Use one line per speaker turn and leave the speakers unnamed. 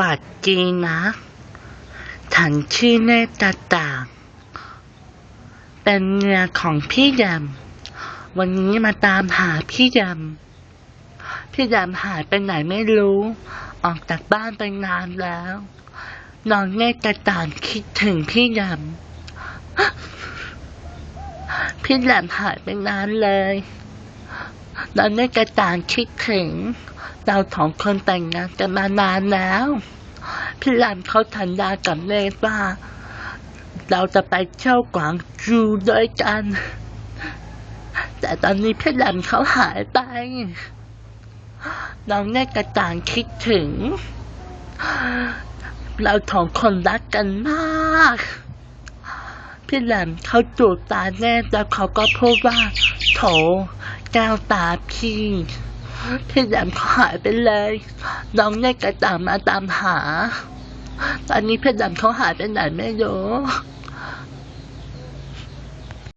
วัสดีนะ ฉันชื่อเนตรต่าง เป็นเมียของพี่ยำวันนี้มาตามหาพี่ยำพี่ยำหายไปไหนไม่รู้ ออกจากบ้านไปนานแล้ว น้องเนตรต่างคิดถึงพี่ยำพี่ยำหายไปนานเลย น้องเนตรต่างคิดถึง เราสองคนแต่งงานกันมานานแล้ว พี่ยำเขาสัญญากับเนตรว่า เราจะไปเที่ยวกวางจูด้วยกัน แต่ตอนนี้พี่หลมเขาหายไป น้องแน่กระต่างคิดถึง เราสองคนรักกันมากพี่แหลมเขาจูบตาแน่แล้วเขาก็พูดว่าโถ แก้วตาพี่พี่แหลมเขาหายไปเลยน้องแน่กระต่างมาตามหา ตอนนี้พี่แหลมเขาหายไปไหนไม่รู้